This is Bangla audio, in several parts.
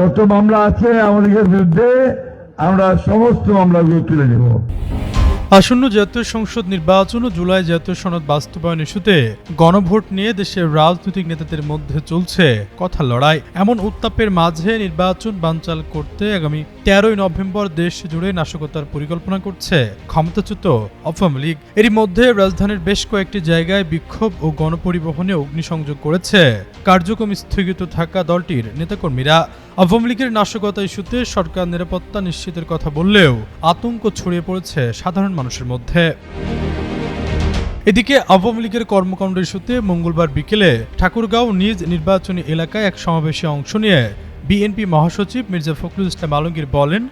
যত মামলা আছে আমাদের বিরুদ্ধে আমরা সমস্ত মামলাগুলো তুলে নেব। আসন্ন জাতীয় সংসদ নির্বাচন ও জুলাই জাতীয় সনদ বাস্তবায়ন ইস্যুতে গণভোট নিয়ে দেশের রাজনৈতিক নেতাদের মধ্যে চলছে কথা লড়াই। এমন উত্তাপের মাঝে নির্বাচন বানচাল করতে আগামী তেরোই নভেম্বর দেশ জুড়ে নাশকতার পরিকল্পনা করছে ক্ষমতাচ্যুত আওয়ামী লীগ। এরই মধ্যে রাজধানীর বেশ কয়েকটি জায়গায় বিক্ষোভ ও গণপরিবহনে অগ্নিসংযোগ করেছে। কার্যক্রম স্থগিত থাকা দলটির নেতাকর্মীরা আওয়ামী লীগের নাশকতা ইস্যুতে সরকার নিরাপত্তা নিশ্চিতের কথা বললেও আতঙ্ক ছড়িয়ে পড়েছে সাধারণ মানুষের মধ্যে। এদিকে আওয়ামী লীগের কর্মকাণ্ড ইস্যুতে মঙ্গলবার বিকেলে ঠাকুরগাঁও নিজ নির্বাচনী এলাকায় এক সমাবেশে অংশ নিয়ে বিএনপি মহাসচিব মির্জা ফখরুল ইসলাম আলমগীর বলেন,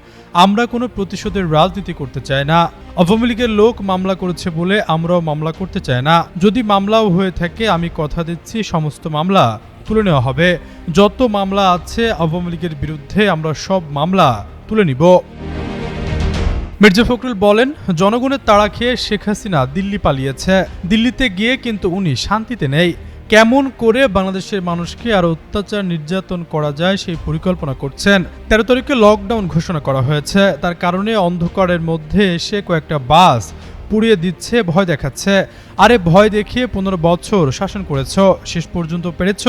আমরা কোনো প্রতিশোধের রাজনীতি করতে চাই না। আওয়ামী লীগের লোক মামলা করেছে বলে আমরাও মামলা করতে চাই না। যদি মামলাও হয়ে থাকে, আমি কথা দিচ্ছি, সমস্ত মামলা তুলে নেওয়া হবে। যত মামলা আছে, আওয়ামী লীগের বিরুদ্ধে আমরা সব মামলা তুলে নিব। মির্জা ফখরুল বলেন, জনগণের তাড়া খেয়ে শেখ হাসিনা দিল্লি পালিয়েছে। দিল্লিতে গিয়ে কিন্তু উনি শান্তিতে নেই। কেমন করে বাংলাদেশের মানুষকে আরও অত্যাচার নির্যাতন করা যায় সেই পরিকল্পনা করছেন। তেরো তারিখে লকডাউন ঘোষণা করা হয়েছে। তার কারণে অন্ধকারের মধ্যে এসে কয়েকটা বাস পুড়িয়ে দিচ্ছে, ভয় দেখাচ্ছে। আরে ভয় দেখিয়ে পনেরো বছর শাসন করেছ, শেষ পর্যন্ত পেরেছ?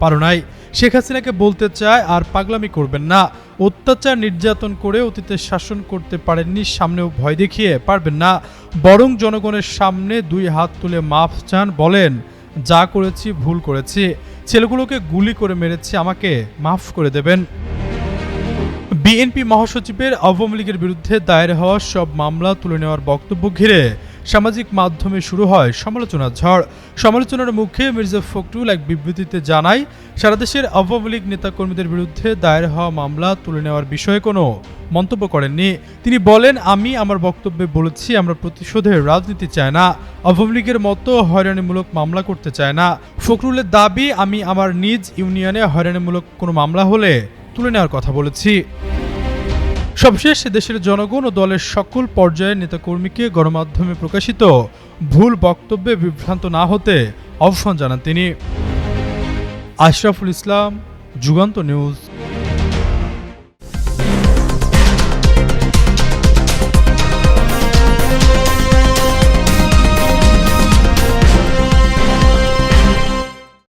পারো নাই। শেখ হাসিনাকে বলতে চায় আর পাগলামি করবেন না। অত্যাচার নির্যাতন করে অতীতে শাসন করতে পারেননি, সামনেও ভয় দেখিয়ে পারবেন না। বরং জনগণের সামনে দুই হাত তুলে মাফ চান, বলেন, যা করেছি, ভুল করেছি। ছেলেগুলোকে গুলি করে মেরেছি, আমাকে মাফ করে দেবেন। বিএনপি মহাসচিবের আওয়ামী লীগের বিরুদ্ধে দায়ের হওয়া সব মামলা তুলে নেওয়ার বক্তব্য ঘিরে সামাজিক মাধ্যমে শুরু হয় সমালোচনার ঝড়। সমালোচনার মুখে মির্জা ফখরুল এক বিবৃতিতে জানায়, সারা দেশের আওয়ামী লীগ নেতাকর্মীদের বিরুদ্ধে দায়ের হওয়া মামলা তুলে নেওয়ার বিষয়ে কোনো মন্তব্য করেননি। তিনি বলেন, আমি আমার বক্তব্যে বলেছি, আমরা প্রতিশোধের রাজনীতি চাই না। আওয়ামী লীগের মতো হয়রানিমূলক মামলা করতে চায় না। ফখরুলের দাবি, আমি আমার নিজ ইউনিয়নে হয়রানিমূলক কোনো মামলা হলে তুলে নেওয়ার কথা বলেছি। সবশেষ দেশের জনগণ ও দলের সকল পর্যায়ের নেতাকর্মীকে গণমাধ্যমে প্রকাশিত ভুল বক্তব্যে বিভ্রান্ত না হতে আহ্বান জানান তিনি। আশরাফুল ইসলাম, যুগান্ত নিউজ।